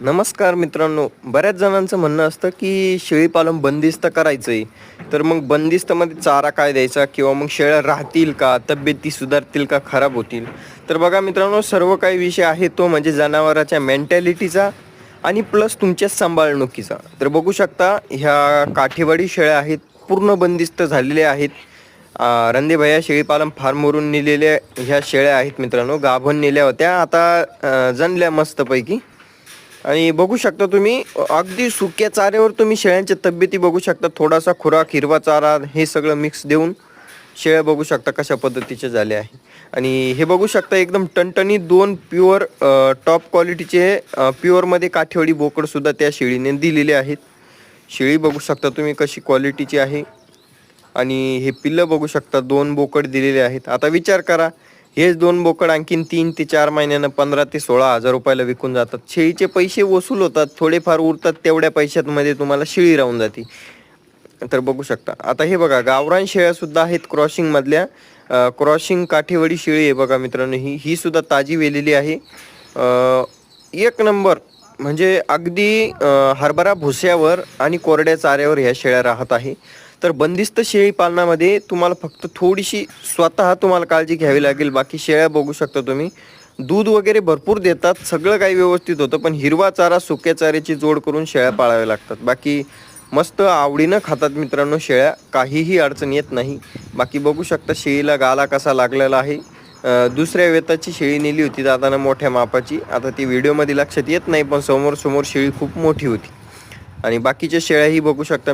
नमस्कार मित्रांनो बऱ्याच जणांचं म्हणणं असतं की शेळीपालन बंदिस्त करायचं आहे तर मग बंदिस्तमध्ये चारा काय द्यायचा किंवा मग शेळ्या राहतील का? तब्येती सुधारतील का? खराब होतील? तर बघा मित्रांनो सर्व काही विषय आहे तो म्हणजे जनावराच्या मेंटॅलिटीचा आणि प्लस तुमच्या सांभाळणुकीचा. तर बघू शकता ह्या काठेवाडी शेळ्या आहेत पूर्ण बंदिस्त झालेल्या आहेत. रंदेभया शेळीपालन फार्मवरून नेलेल्या ह्या शेळ्या आहेत मित्रांनो गाभण नेल्या होत्या. आता जणल्या जनल्या मस्तपैकी. आणि बघू शकता तुम्ही अगदी सुक्या चाऱ्यावर तुम्ही शेळ्यांच्या तब्येती बघू शकता थोडासा खुराक हिरवा चारा हे सगळं मिक्स देऊन शेळ्या बघू शकता कशा पद्धतीचे झाल्या आहे आणि हे बघू शकता एकदम टणटणी दोन प्युअर टॉप क्वालिटीचे प्युअरमध्ये काठेवाडी बोकडसुद्धा त्या शेळीने दिलेले आहेत. शेळी बघू शकता तुम्ही कशी क्वालिटीची आहे. आणि हे पिल्लं बघू शकता दोन बोकड दिलेले आहेत. आता विचार करा हेच दोन बोकड आणखीन तीन ते चार महिन्यानं पंधरा ते सोळा हजार रुपयाला विकून जातात. शेळीचे पैसे वसूल होतात थोडेफार उरतात तेवढ्या पैशांमध्ये तुम्हाला शेळी राहून जाते. तर बघू शकता. आता हे बघा गावरान शेळ्यासुद्धा आहेत क्रॉसिंगमधल्या क्रॉसिंग काठेवाडी शेळी आहे बघा मित्रांनो ही ही सुद्धा ताजी वेलेली आहे. एक नंबर म्हणजे अगदी हरभरा भुस्यावर आणि कोरड्या चाऱ्यावर ह्या शेळ्या राहत आहे. तर बंदिस्त शेळी पालनामध्ये तुम्हाला फक्त थोडीशी स्वतः तुम्हाला काळजी घ्यावी लागेल. बाकी शेळ्या बघू शकता तुम्ही. दूध वगैरे भरपूर देतात. सगळं काही व्यवस्थित होतं पण हिरवा चारा सुक्या चाऱ्याची जोड करून शेळ्या पाळाव्या लागतात. बाकी मस्त आवडीनं खातात मित्रांनो शेळ्या. काहीही अडचण येत नाही. बाकी बघू शकता शेळीला गाला कसा लागलेला आहे. दुसऱ्या वेताची शेळी नेली होती दादानं मोठ्या मापाची. आता ती व्हिडिओमध्ये लक्षात येत नाही पण समोर समोर शेळी खूप मोठी होती. आणि बाकीच्या शेळ्याही बघू शकता